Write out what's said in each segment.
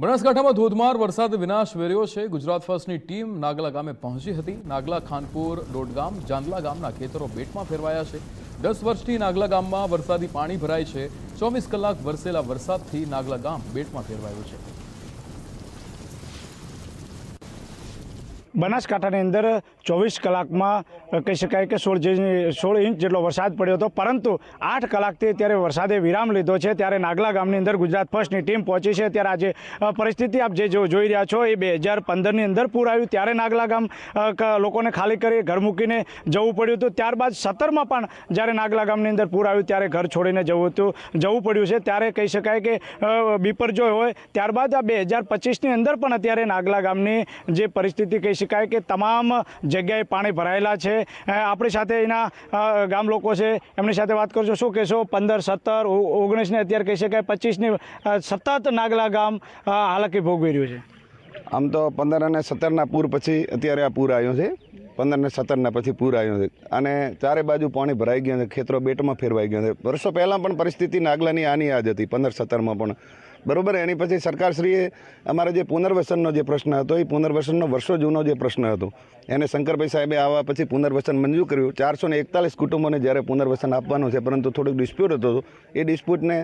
બનાસકાંઠામાં ધોધમાર વરસાદ વિનાશ વેર્યો છે. ગુજરાત ફર્સ્ટની ટીમ નાગલા ગામે પહોંચી હતી. નાગલા, ખાનપુર ડોડગામ જાંદલા ગામના ખેતરો બેટમાં ફેરવાયા છે. દસ વર્ષથી નાગલા ગામમાં વરસાદી પાણી ભરાય છે. ચોવીસ કલાક વરસેલા વરસાદથી નાગલા ગામ બેટમાં ફેરવાયું છે. બનાસકાંઠાની અંદર ચોવીસ કલાકમાં કહી શકાય કે સોળ સોળ ઇંચ જેટલો વરસાદ પડ્યો હતો. પરંતુ આઠ કલાકથી ત્યારે વરસાદે વિરામ લીધો છે. ત્યારે નાગલા ગામની અંદર ગુજરાત ફર્સ્ટની ટીમ પહોંચી છે. ત્યારે આજે પરિસ્થિતિ આપ જે જોઈ રહ્યા છો, એ બે હજાર પંદરની અંદર પૂર આવ્યું ત્યારે નાગલા ગામ લોકોને ખાલી કરી ઘર મૂકીને જવું પડ્યું હતું. ત્યારબાદ સત્તરમાં પણ જ્યારે નાગલા ગામની અંદર પૂર આવ્યું ત્યારે ઘર છોડીને જવું હતું, જવું પડ્યું છે. ત્યારે કહી શકાય કે બિપરજોય હોય. ત્યારબાદ આ બે હજાર પચીસની અંદર પણ અત્યારે નાગલા ગામની જે પરિસ્થિતિ કહી શકાય કે તમામ જગ્યાએ પાણી ભરાયેલા છે. આપણી સાથે એના ગામ લોકો છે. એમની સાથે વાત કરશો શું કહેશો? પંદર, સત્તર ઓગણીસને અત્યારે કહી શકાય. પચીસની સતત નાગલા ગામ હાલકી ભોગવી રહ્યું છે. આમ તો પંદર અને સત્તરના પૂર પછી અત્યારે આ પૂર આવ્યો છે. પંદર ને સત્તરના પછી પૂર આવ્યો છે. અને ચારે બાજુ પાણી ભરાઈ ગયા છે. ખેતરો બેટમાં ફેરવાઈ ગયા છે. વર્ષો પહેલાં પણ પરિસ્થિતિ નાગલાની આની આ જ હતી. પંદર, સત્તરમાં પણ. બરોબર? એની પછી સરકારશ્રીએ અમારા જે પુનર્વસનનો જે પ્રશ્ન હતો, એ પુનર્વસનનો વર્ષો જૂનો જે પ્રશ્ન હતો, એને શંકરભાઈ સાહેબે આવવા પછી પુનર્વસન મંજૂર કર્યું. ચારસો ને એકતાલીસ કુટુંબોને જ્યારે પુનર્વસન આપવાનું છે, પરંતુ થોડુંક ડિસ્પ્યુટ હતો, એ ડિસ્પ્યુટને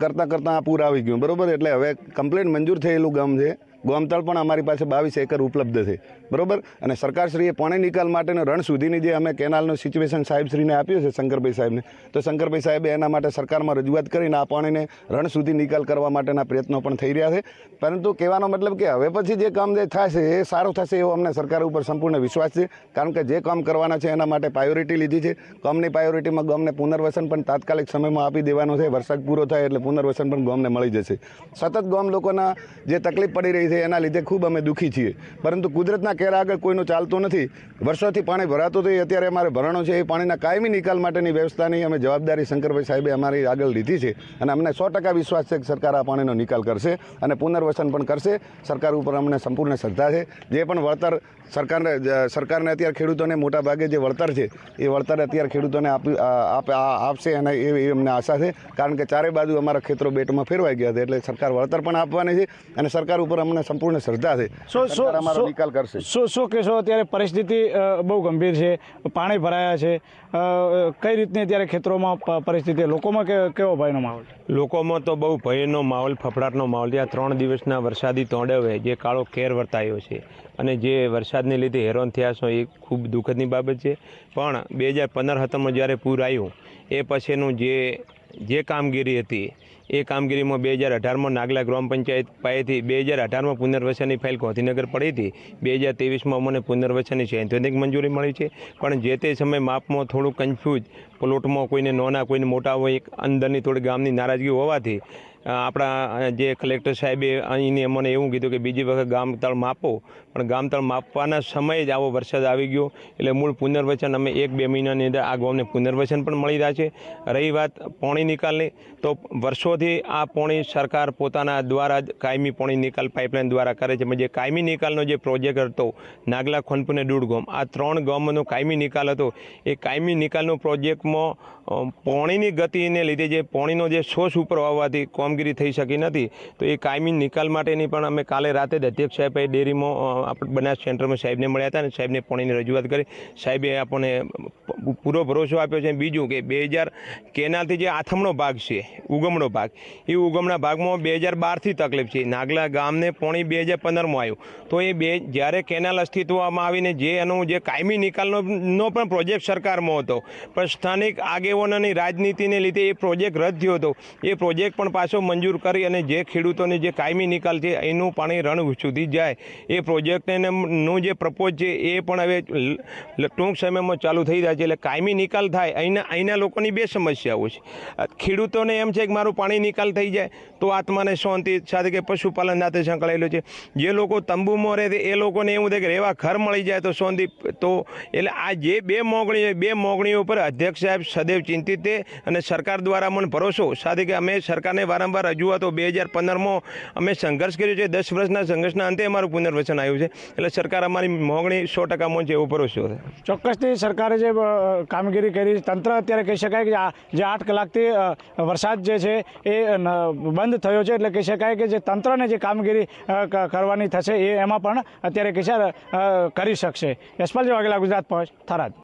કરતાં કરતાં આ પૂર આવી ગયું. બરોબર? એટલે હવે કમ્પ્લેન મંજૂર થયેલું ગામ છે. ગોમતળ પણ અમારી પાસે બાવીસ એકર ઉપલબ્ધ છે. બરોબર? અને સરકારશ્રીએ પાણી નિકાલ માટેનો રણ સુધીની જે અમે કેનાલનું સિચ્યુએશન સાહેબશ્રીને આપ્યું છે, શંકરભાઈ સાહેબને, તો શંકરભાઈ સાહેબે એના માટે સરકારમાં રજૂઆત કરીને આ પાણીને રણ સુધી નિકાલ કરવા માટેના પ્રયત્નો પણ થઈ રહ્યા છે. પરંતુ કહેવાનો મતલબ કે હવે પછી જે કામ જે થશે એ સારું થશે એવો અમને સરકાર ઉપર સંપૂર્ણ વિશ્વાસ છે. કારણ કે જે કામ કરવાના છે એના માટે પ્રાયોરિટી લીધી છે. ગામની પ્રાયોરિટીમાં ગામને પુનર્વસન પણ તાત્કાલિક સમયમાં આપી દેવાનો છે. વરસાદ પૂરો થાય એટલે પુનર્વસન પણ ગામને મળી જશે. સતત ગામ લોકોના જે તકલીફ પડી રહી છે એના લીધે ખૂબ અમે દુઃખી છીએ. પરંતુ કુદરતના કેરા આગળ કોઈનું ચાલતું નથી. વર્ષોથી પાણી ભરાતું હતું અત્યારે અમારે ભરણો છે, એ પાણીના કાયમી નિકાલ માટેની વ્યવસ્થાની અમે જવાબદારી શંકરભાઈ સાહેબે અમારી આગળ લીધી છે. અને અમને સો ટકા વિશ્વાસ છે કે સરકાર આ પાણીનો નિકાલ કરશે અને પુનર્વસન પણ કરશે. સરકાર ઉપર અમને સંપૂર્ણ શ્રદ્ધા છે. જે પણ વળતર સરકારને સરકારને અત્યારે ખેડૂતોને મોટા ભાગે જે વળતર છે, એ વળતર અત્યારે ખેડૂતોને આપશે અને એ અમને આશા છે. કારણ કે ચારે બાજુ અમારા ખેતરો બેટમાં ફેરવાઈ ગયા છે, એટલે સરકાર વળતર પણ આપવાની છે અને સરકાર ઉપર અમને સંપૂર્ણ શ્રદ્ધા છે. અમારો નિકાલ કરશે. શું શું કહેશો અત્યારે પરિસ્થિતિ બહુ ગંભીર છે. પાણી ભરાયા છે. કઈ રીતની અત્યારે ખેતરોમાં પરિસ્થિતિ લોકોમાં કે કેવો ભયનો માહોલ? લોકોમાં તો બહુ ભયનો માહોલ ફફડાટનો માહોલ છે. આ ત્રણ દિવસના વરસાદી તોડવે જે કાળો કેર વર્તાયો છે અને જે વરસાદને લીધે હેરાન થયા છો એ ખૂબ દુઃખદની બાબત છે. પણ બે હજાર પંદર સત્તરમાં જ્યારે પૂર આવ્યું એ પછીનું જે જે કામગીરી હતી, એ કામગીરીમાં બે હજાર અઢારમાં નાગલા ગ્રામ પંચાયત પાસેથી બે હજાર અઢારમાં પુનર્વસનની ફાઇલ ગાંધીનગર પડી હતી. બે હજાર ત્રેવીસમાં અમને પુનર્વસનની સૈદ્ધાંતિક મંજૂરી મળી છે. પણ જે તે સમયે માપમાં થોડું કન્ફ્યુઝ પ્લોટમાં કોઈને નોના, કોઈને મોટા હોય, એક અંદરની થોડી ગામની નારાજગી હોવાથી આપણા જે કલેક્ટર સાહેબે અહીંને મને એવું કીધું કે બીજી વખત ગામ તળ માપો, પણ ગામ તળ માપવાના સમયે જ આવો વરસાદ આવી ગયો. એટલે મૂળ પુનર્વચન અમે એક બે મહિનાની અંદર આ ગામને પુનર્વચન પણ મળી રહ્યા છે. રહી વાત પાણી નિકાલની, તો વર્ષોથી આ પાણી સરકાર પોતાના દ્વારા જ કાયમી પાણી નિકાલ પાઇપલાઇન દ્વારા કરે છે. જે કાયમી નિકાલનો જે પ્રોજેક્ટ હતો, નાગલા ખોનપુર ને દૂધ ગામ, આ ત્રણ ગામનો કાયમી નિકાલ હતો. એ કાયમી નિકાલનો પ્રોજેક્ટમાં પોણીની ગતિને લીધે જે પાણીનો જે સોર્સ ઉપર આવવાથી કામગીરી થઈ શકી નથી. તો એ કાયમી નિકાલ માટેની પણ અમે કાલે રાતે જ અધ્યક્ષ સાહેબે ડેરીમાં આપણે બનાસ સેન્ટરમાં સાહેબને મળ્યા હતા અને સાહેબને પાણીની રજૂઆત કરી. સાહેબે આપણને પૂરો ભરોસો આપ્યો છે. બીજું કે બે હજાર કેનાલથી જે આથમણો ભાગ છે, ઉગમણો ભાગ, એ ઉગમણા ભાગમાં બે હજાર બારથી તકલીફ છે. નાગલા ગામને પોણી બે હજાર પંદરમાં આવ્યું. તો એ બે, જ્યારે કેનાલ અસ્તિત્વમાં આવીને જે એનો જે કાયમી નિકાલનો પણ પ્રોજેક્ટ સરકારમાં હતો, પણ સ્થાનિક આગેવાનોની રાજનીતિને લીધે એ પ્રોજેક્ટ રદ થયો હતો. એ પ્રોજેક્ટ પણ પાછો મંજૂર કરી અને જે ખેડૂતોને જે કાયમી નિકાલ છે, એનું પાણી રણ સુધી જાય. એ પ્રોજેક્ટનું જે પ્રપોઝ છે, એ પણ હવે ટૂંક સમયમાં ચાલુ થઈ જાય છે. એટલે કાયમી નિકાલ થાય અહીંના અહીંના લોકોની બે સમસ્યાઓ છે. ખેડૂતોને એમ છે કે મારું પાણી નિકાલ થઈ જાય, તો આત્માને શાંતિ સાથે કે પશુપાલન સાથે સંકળાયેલું છે. જે લોકો તંબુમાં રહે છે, એ લોકોને એવું થાય કે રહેવા ઘર મળી જાય તો શાંતિ, તો એટલે આ જે બે મોગણીઓ બે મોગણીઓ પર અધ્યક્ષ સાહેબ સદૈવ ચિંતિત અને સરકાર દ્વારા મને ભરોસો સાથે કે અમે સરકારને વારંવાર વારંવાર રજૂઆતો બે હજાર પંદરમાં અમે સંઘર્ષ કર્યો છે. દસ વર્ષના સંઘર્ષના અંતે અમારું પુનર્વચન આવ્યું છે. એટલે સરકાર અમારી મોગણી સો ટકામાં છે એવો ભરોસો છે. ચોક્કસથી સરકારે જે કામગીરી કરી, તંત્ર અત્યારે કહી શકાય કે જે આઠ કલાકથી વરસાદ જે છે એ બંધ થયો છે. એટલે કહી શકાય કે જે તંત્રને જે કામગીરી કરવાની થશે એ એમાં પણ અત્યારે કિસાર કરી શકશે. યશપાલજી વાઘેલા, ગુજરાત પહોંચ થરાદ.